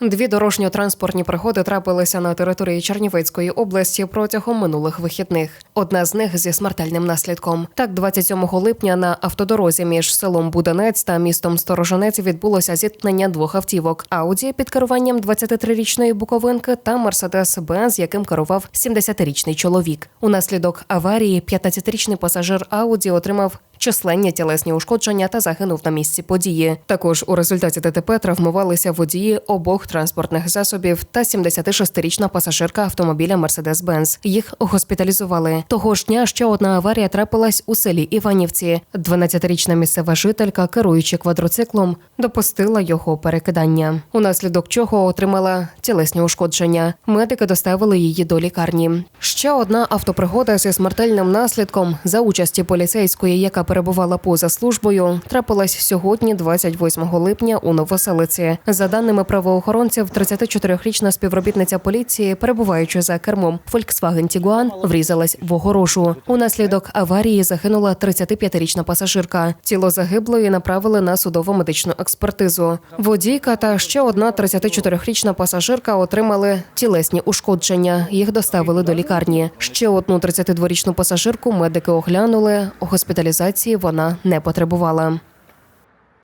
Дві дорожньо-транспортні пригоди трапилися на території Чернівецької області протягом минулих вихідних. Одна з них зі смертельним наслідком. Так, 27 липня на автодорозі між селом Буданець та містом Сторожинець відбулося зіткнення двох автівок: Ауді під керуванням 23-річної буковинки та Мерседес Бенз, яким керував 70-річний чоловік. Унаслідок аварії 15-річний пасажир Ауді отримав численні тілесні ушкодження та загинув на місці події. Також у результаті ДТП травмувалися водії обох транспортних засобів та 76-річна пасажирка автомобіля Mercedes-Benz. Їх госпіталізували. Того ж дня ще одна аварія трапилась у селі Іванівці. 12-річна місцева жителька, керуючи квадроциклом, допустила його перекидання, унаслідок чого отримала тілесні ушкодження. Медики доставили її до лікарні. Ще одна автопригода зі смертельним наслідком за участі поліцейської, яка перебувала поза службою, трапилась сьогодні, 28 липня, у Новоселиці. За даними правоохоронців, 34-річна співробітниця поліції, перебуваючи за кермом Volkswagen Tiguan, врізалась в огорошу. Унаслідок аварії загинула 35-річна пасажирка. Тіло загиблої направили на судово-медичну експертизу. Водійка та ще одна 34-річна пасажирка отримали тілесні ушкодження. Їх доставили до лікарні. Ще одну 32-річну пасажирку медики оглянули. Госпіталізації вона не потребувала.